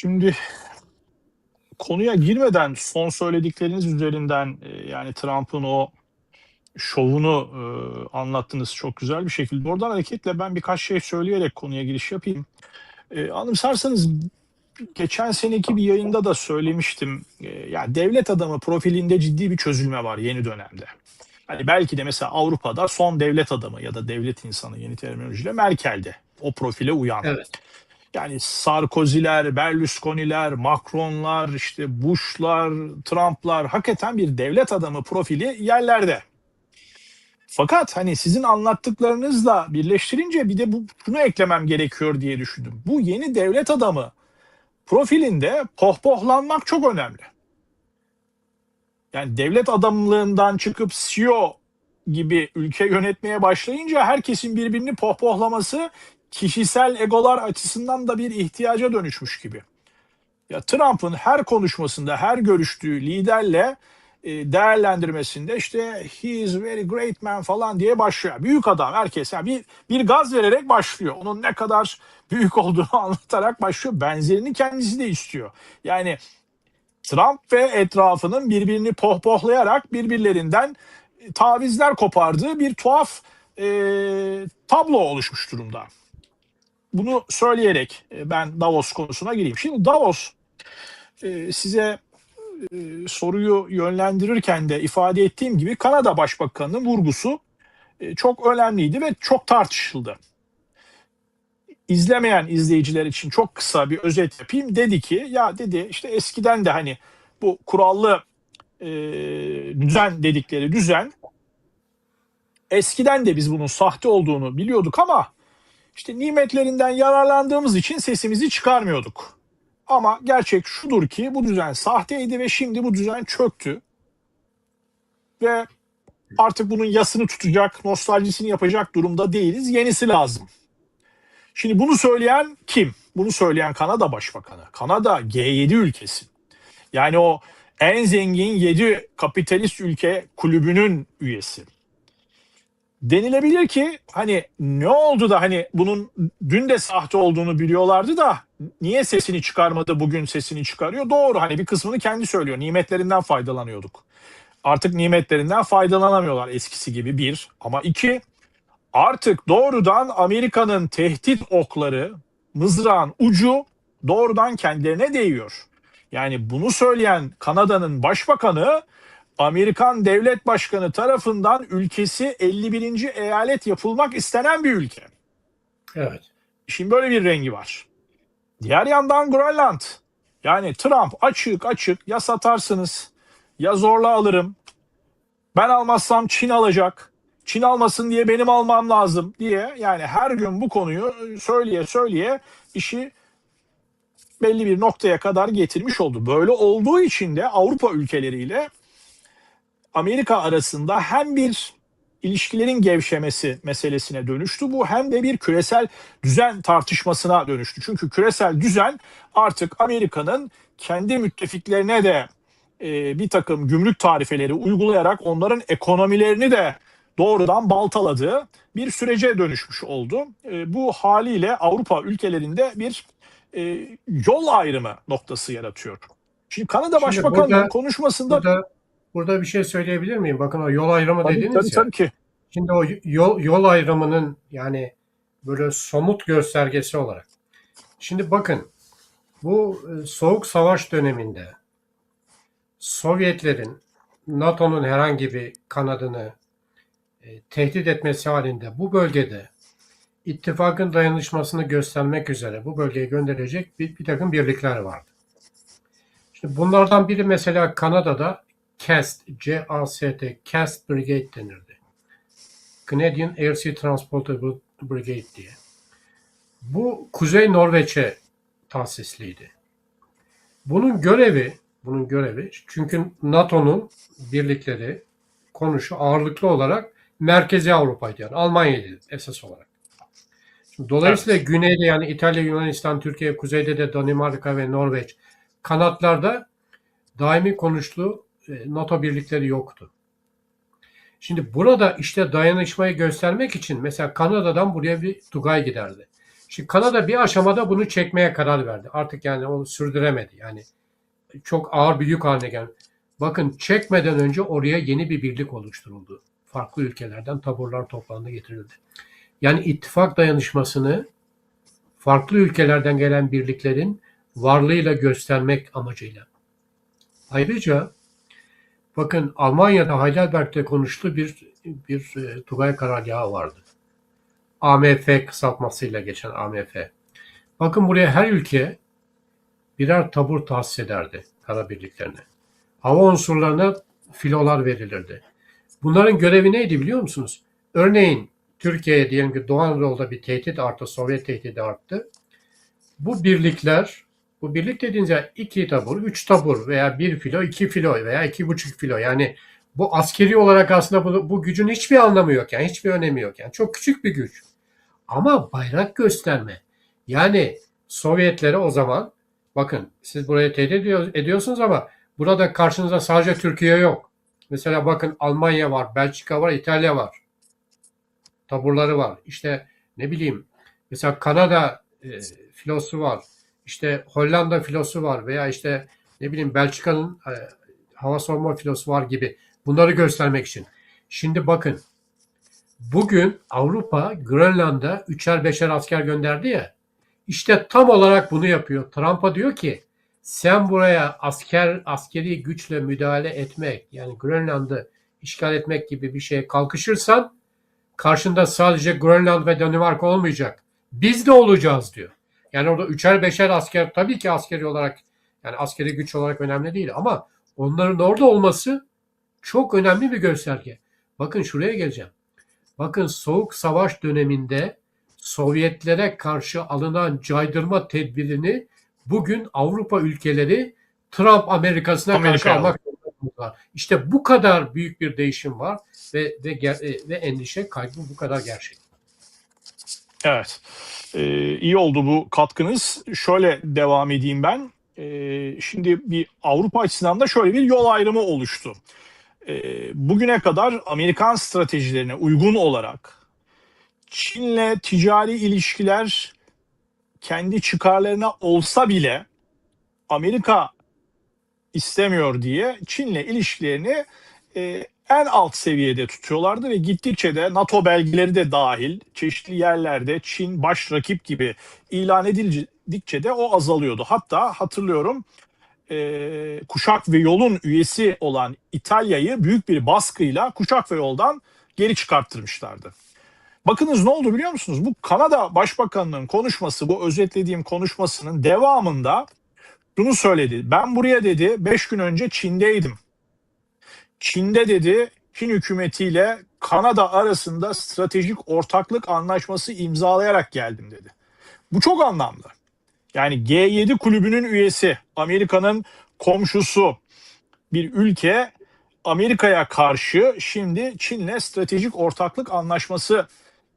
Şimdi konuya girmeden son söyledikleriniz üzerinden e, yani Trump'ın o şovunu e, anlattınız çok güzel bir şekilde. Oradan hareketle ben birkaç şey söyleyerek konuya giriş yapayım. E, anımsarsanız geçen seneki bir yayında da söylemiştim. E, yani devlet adamı profilinde ciddi bir çözülme var yeni dönemde. Hani belki de mesela Avrupa'da son devlet adamı ya da devlet insanı yeni terminolojiyle Merkel'de o profile uyan. Evet. Yani Sarkozy'ler, Berlusconi'ler, Macron'lar, işte Bush'lar, Trump'lar hakikaten bir devlet adamı profili yerlerde. Fakat hani sizin anlattıklarınızla birleştirince bir de bu bunu eklemem gerekiyor diye düşündüm. Bu yeni devlet adamı profilinde pohpohlanmak çok önemli. Yani devlet adamlığından çıkıp CEO gibi ülke yönetmeye başlayınca herkesin birbirini pohpohlaması kişisel egolar açısından da bir ihtiyaca dönüşmüş gibi. Ya Trump'ın her konuşmasında, her görüştüğü liderle e, değerlendirmesinde işte he is very great man falan diye başlıyor. Büyük adam herkes yani bir, bir gaz vererek başlıyor. Onun ne kadar büyük olduğunu anlatarak başlıyor. Benzerini kendisi de istiyor. Yani Trump ve etrafının birbirini pohpohlayarak birbirlerinden tavizler kopardığı bir tuhaf e, tablo oluşmuş durumda. Bunu söyleyerek e, ben Davos konusuna gireyim. Şimdi Davos e, size e, soruyu yönlendirirken de ifade ettiğim gibi Kanada Başbakanı'nın vurgusu çok önemliydi ve çok tartışıldı. İzlemeyen izleyiciler için çok kısa bir özet yapayım. Dedi ki ya dedi işte eskiden de hani bu kurallı düzen dedikleri düzen eskiden de biz bunun sahte olduğunu biliyorduk ama işte nimetlerinden yararlandığımız için sesimizi çıkarmıyorduk. Ama gerçek şudur ki bu düzen sahteydi ve şimdi bu düzen çöktü. Ve artık bunun yasını tutacak, nostaljisini yapacak durumda değiliz. Yenisi lazım. Şimdi bunu söyleyen kim? Bunu söyleyen Kanada Başbakanı. Kanada G7 ülkesi. Yani o en zengin 7 kapitalist ülke kulübünün üyesi. Denilebilir ki hani ne oldu da hani bunun dün de sahte olduğunu biliyorlardı da niye sesini çıkarmadı bugün sesini çıkarıyor? Doğru hani bir kısmını kendi söylüyor. Nimetlerinden faydalanıyorduk. Artık nimetlerinden faydalanamıyorlar eskisi gibi bir. Ama iki artık doğrudan Amerika'nın tehdit okları mızrağın ucu doğrudan kendilerine değiyor. Yani bunu söyleyen Kanada'nın başbakanı Amerikan devlet başkanı tarafından ülkesi 51. eyalet yapılmak istenen bir ülke. Evet. Şimdi böyle bir rengi var. Diğer yandan Grönland. Yani Trump açık açık ya satarsınız ya zorla alırım. Ben almazsam Çin alacak. Çin almasın diye benim almam lazım diye yani her gün bu konuyu söyleye söyleye işi belli bir noktaya kadar getirmiş oldu. Böyle olduğu için de Avrupa ülkeleriyle Amerika arasında hem bir ilişkilerin gevşemesi meselesine dönüştü bu hem de bir küresel düzen tartışmasına dönüştü. Çünkü küresel düzen artık Amerika'nın kendi müttefiklerine de e, bir takım gümrük tarifeleri uygulayarak onların ekonomilerini de doğrudan baltaladığı bir sürece dönüşmüş oldu. E, bu haliyle Avrupa ülkelerinde bir e, yol ayrımı noktası yaratıyor. Şimdi Kanada Başbakanı'nın konuşmasında Burada burada bir şey söyleyebilir miyim? Bakın o yol ayrımı tabii, dediniz tabii, ya. tabii ki Şimdi o yol, yol ayrımının yani böyle somut göstergesi olarak. Şimdi bakın bu e, soğuk savaş döneminde Sovyetlerin NATO'nun herhangi bir kanadını e, tehdit etmesi halinde bu bölgede ittifakın dayanışmasını göstermek üzere bu bölgeye gönderecek bir, bir takım birlikler vardı. Şimdi bunlardan biri mesela Kanada'da CAST, C-A-S-T, CAST Brigade denirdi. Canadian Air Sea Transportable Brigade diye. Bu Kuzey Norveç'e tahsisliydi. Bunun görevi, bunun görevi çünkü NATO'nun birlikleri konuşu ağırlıklı olarak Merkezi Avrupa'ydı yani Almanya'ydı esas olarak. Şimdi dolayısıyla güneyde yani İtalya, Yunanistan, Türkiye, kuzeyde de Danimarka ve Norveç kanatlarda daimi konuştuğu e, NATO birlikleri yoktu. Şimdi burada işte dayanışmayı göstermek için mesela Kanada'dan buraya bir Tugay giderdi. Şimdi Kanada bir aşamada bunu çekmeye karar verdi. Artık yani onu sürdüremedi. Yani çok ağır bir yük haline geldi. Bakın çekmeden önce oraya yeni bir birlik oluşturuldu. Farklı ülkelerden taburlar toplandı getirildi. Yani ittifak dayanışmasını farklı ülkelerden gelen birliklerin varlığıyla göstermek amacıyla. Ayrıca bakın Almanya'da Heidelberg'de konuştuğu bir bir e, Tugay karargahı vardı. AMF kısaltmasıyla geçen AMF. Bakın buraya her ülke birer tabur tahsis ederdi kara birliklerine. Hava unsurlarına filolar verilirdi. Bunların görevi neydi biliyor musunuz? Örneğin Türkiye'ye diyelim ki Doğu Anadolu'da bir tehdit arttı, Sovyet tehdidi arttı. Bu birlikler, bu birlik dediğiniz yer iki tabur, üç tabur veya bir filo, iki filo veya iki buçuk filo. Yani bu askeri olarak aslında bu, bu gücün hiçbir anlamı yok yani hiçbir önemi yok yani çok küçük bir güç. Ama bayrak gösterme yani Sovyetlere o zaman bakın siz buraya tehdit ediyor- ediyorsunuz ama burada karşınızda sadece Türkiye yok. Mesela bakın Almanya var, Belçika var, İtalya var. Taburları var. İşte ne bileyim mesela Kanada e, filosu var. İşte Hollanda filosu var veya işte ne bileyim Belçika'nın e, hava savunma filosu var gibi. Bunları göstermek için. Şimdi bakın. Bugün Avrupa Grönland'a üçer beşer asker gönderdi ya. İşte tam olarak bunu yapıyor. Trump'a diyor ki sen buraya asker askeri güçle müdahale etmek yani Grönland'ı işgal etmek gibi bir şeye kalkışırsan karşında sadece Grönland ve Danimarka olmayacak. Biz de olacağız diyor. Yani orada üçer beşer asker tabii ki askeri olarak yani askeri güç olarak önemli değil ama onların orada olması çok önemli bir gösterge. Bakın şuraya geleceğim. Bakın Soğuk Savaş döneminde Sovyetlere karşı alınan caydırma tedbirini bugün Avrupa ülkeleri Trump Amerika'sına karşı Amerika'ya almak zorundalar. İşte bu kadar büyük bir değişim var ve ve, e, ve endişe kaygı bu kadar gerçek. Evet. Ee, iyi oldu bu katkınız. Şöyle devam edeyim ben. Ee, şimdi bir Avrupa açısından da şöyle bir yol ayrımı oluştu. Ee, bugüne kadar Amerikan stratejilerine uygun olarak Çin'le ticari ilişkiler kendi çıkarlarına olsa bile Amerika istemiyor diye Çin'le ilişkilerini e, en alt seviyede tutuyorlardı ve gittikçe de NATO belgeleri de dahil çeşitli yerlerde Çin baş rakip gibi ilan edildikçe de o azalıyordu. Hatta hatırlıyorum e, Kuşak ve Yol'un üyesi olan İtalya'yı büyük bir baskıyla Kuşak ve Yol'dan geri çıkarttırmışlardı. Bakınız ne oldu biliyor musunuz? Bu Kanada Başbakanı'nın konuşması, bu özetlediğim konuşmasının devamında şunu söyledi. Ben buraya dedi 5 gün önce Çin'deydim. Çin'de dedi Çin hükümetiyle Kanada arasında stratejik ortaklık anlaşması imzalayarak geldim dedi. Bu çok anlamlı. Yani G7 kulübünün üyesi, Amerika'nın komşusu bir ülke Amerika'ya karşı şimdi Çin'le stratejik ortaklık anlaşması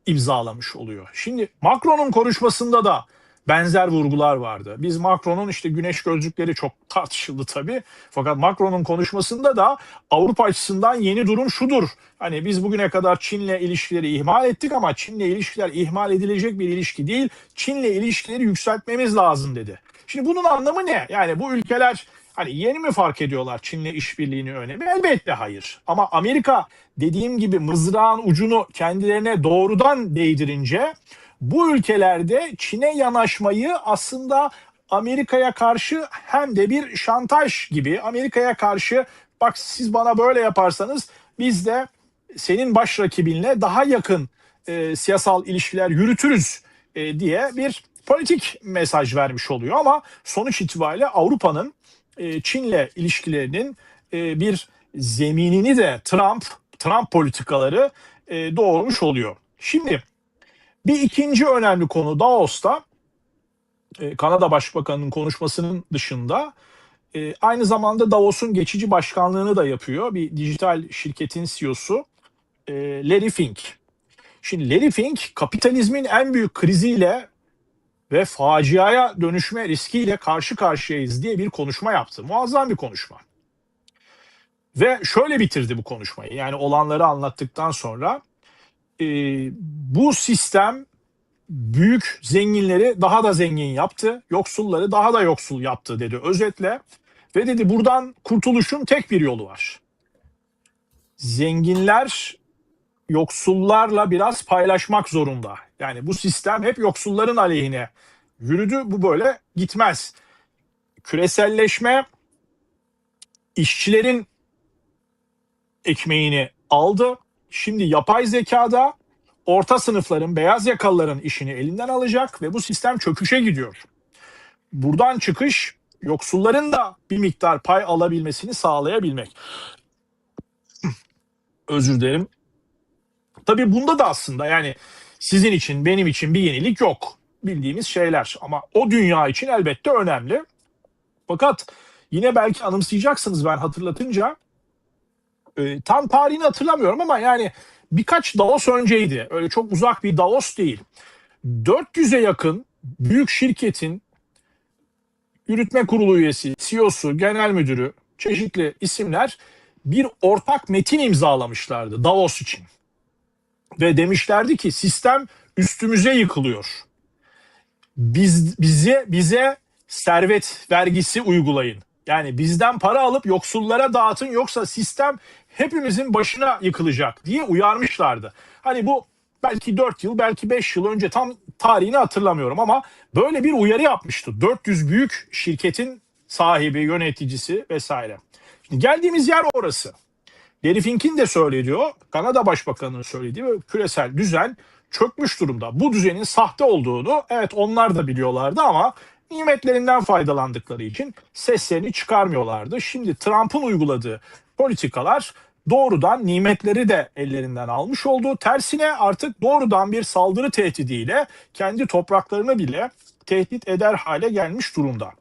imzalamış oluyor. Şimdi Macron'un konuşmasında da benzer vurgular vardı. Biz Macron'un işte güneş gözlükleri çok tartışıldı tabii. Fakat Macron'un konuşmasında da Avrupa açısından yeni durum şudur. Hani biz bugüne kadar Çin'le ilişkileri ihmal ettik ama Çin'le ilişkiler ihmal edilecek bir ilişki değil. Çin'le ilişkileri yükseltmemiz lazım dedi. Şimdi bunun anlamı ne? Yani bu ülkeler Hani yeni mi fark ediyorlar Çin'le işbirliğini önemi? Elbette hayır. Ama Amerika dediğim gibi mızrağın ucunu kendilerine doğrudan değdirince bu ülkelerde Çin'e yanaşmayı aslında Amerika'ya karşı hem de bir şantaj gibi Amerika'ya karşı bak siz bana böyle yaparsanız biz de senin baş rakibinle daha yakın e, siyasal ilişkiler yürütürüz e, diye bir politik mesaj vermiş oluyor ama sonuç itibariyle Avrupa'nın e, Çin'le ilişkilerinin e, bir zeminini de Trump Trump politikaları e, doğurmuş oluyor. Şimdi bir ikinci önemli konu Davos'ta e, Kanada Başbakanı'nın konuşmasının dışında e, aynı zamanda Davos'un geçici başkanlığını da yapıyor. Bir dijital şirketin CEO'su e, Larry Fink. Şimdi Larry Fink kapitalizmin en büyük kriziyle ve faciaya dönüşme riskiyle karşı karşıyayız diye bir konuşma yaptı. Muazzam bir konuşma. Ve şöyle bitirdi bu konuşmayı. Yani olanları anlattıktan sonra e, bu sistem büyük zenginleri daha da zengin yaptı, yoksulları daha da yoksul yaptı dedi özetle. Ve dedi buradan kurtuluşun tek bir yolu var. Zenginler yoksullarla biraz paylaşmak zorunda. Yani bu sistem hep yoksulların aleyhine yürüdü. Bu böyle gitmez. Küreselleşme işçilerin ekmeğini aldı. Şimdi yapay zekada orta sınıfların, beyaz yakalıların işini elinden alacak ve bu sistem çöküşe gidiyor. Buradan çıkış yoksulların da bir miktar pay alabilmesini sağlayabilmek. Özür dilerim. Tabii bunda da aslında yani sizin için, benim için bir yenilik yok. Bildiğimiz şeyler ama o dünya için elbette önemli. Fakat yine belki anımsayacaksınız ben hatırlatınca e, tam tarihini hatırlamıyorum ama yani birkaç Davos önceydi. Öyle çok uzak bir Davos değil. 400'e yakın büyük şirketin yürütme kurulu üyesi, CEO'su, genel müdürü, çeşitli isimler bir ortak metin imzalamışlardı Davos için. Ve demişlerdi ki sistem üstümüze yıkılıyor. Biz bize bize servet vergisi uygulayın. Yani bizden para alıp yoksullara dağıtın yoksa sistem hepimizin başına yıkılacak diye uyarmışlardı. Hani bu belki 4 yıl belki 5 yıl önce tam tarihini hatırlamıyorum ama böyle bir uyarı yapmıştı. 400 büyük şirketin sahibi, yöneticisi vesaire. Şimdi geldiğimiz yer orası. Gary Fink'in de söylediği, Kanada Başbakanı'nın söylediği ve küresel düzen çökmüş durumda. Bu düzenin sahte olduğunu evet onlar da biliyorlardı ama nimetlerinden faydalandıkları için seslerini çıkarmıyorlardı. Şimdi Trump'ın uyguladığı politikalar doğrudan nimetleri de ellerinden almış oldu. Tersine artık doğrudan bir saldırı tehdidiyle kendi topraklarını bile tehdit eder hale gelmiş durumda.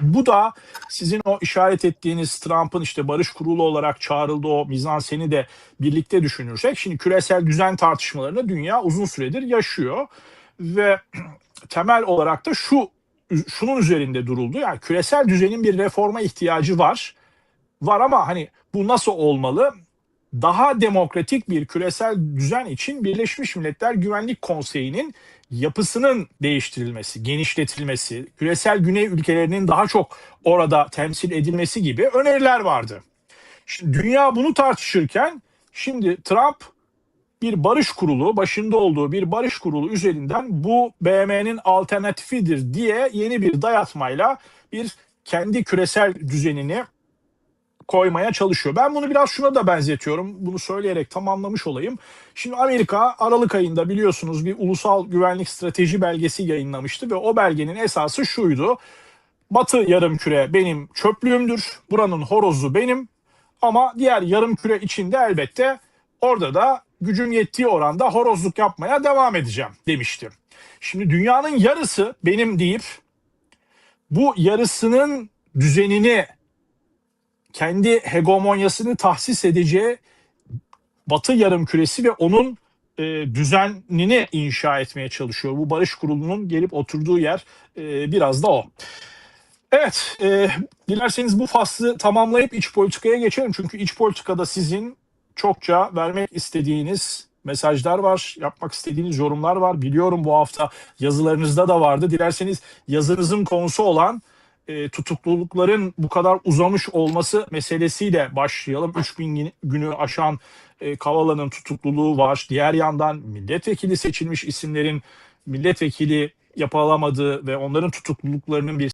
Bu da sizin o işaret ettiğiniz Trump'ın işte barış kurulu olarak çağrıldığı o mizanseni de birlikte düşünürsek şimdi küresel düzen tartışmalarını dünya uzun süredir yaşıyor ve temel olarak da şu şunun üzerinde duruldu. Yani küresel düzenin bir reforma ihtiyacı var. Var ama hani bu nasıl olmalı? Daha demokratik bir küresel düzen için Birleşmiş Milletler Güvenlik Konseyi'nin yapısının değiştirilmesi, genişletilmesi, küresel güney ülkelerinin daha çok orada temsil edilmesi gibi öneriler vardı. Şimdi dünya bunu tartışırken şimdi Trump bir barış kurulu, başında olduğu bir barış kurulu üzerinden bu BM'nin alternatifidir diye yeni bir dayatmayla bir kendi küresel düzenini koymaya çalışıyor. Ben bunu biraz şuna da benzetiyorum. Bunu söyleyerek tamamlamış olayım. Şimdi Amerika Aralık ayında biliyorsunuz bir ulusal güvenlik strateji belgesi yayınlamıştı ve o belgenin esası şuydu. Batı yarımküre benim çöplüğümdür. Buranın horozu benim. Ama diğer yarımküre içinde elbette orada da gücüm yettiği oranda horozluk yapmaya devam edeceğim demişti. Şimdi dünyanın yarısı benim deyip bu yarısının düzenini kendi hegemonyasını tahsis edeceği Batı yarımküresi ve onun e, düzenini inşa etmeye çalışıyor. Bu barış kurulunun gelip oturduğu yer e, biraz da o. Evet, e, dilerseniz bu faslı tamamlayıp iç politikaya geçelim. Çünkü iç politikada sizin çokça vermek istediğiniz mesajlar var, yapmak istediğiniz yorumlar var. Biliyorum bu hafta yazılarınızda da vardı. Dilerseniz yazınızın konusu olan e, tutuklulukların bu kadar uzamış olması meselesiyle başlayalım. 3000 günü aşan e, Kavala'nın tutukluluğu var. Diğer yandan milletvekili seçilmiş isimlerin milletvekili yapılamadığı ve onların tutukluluklarının bir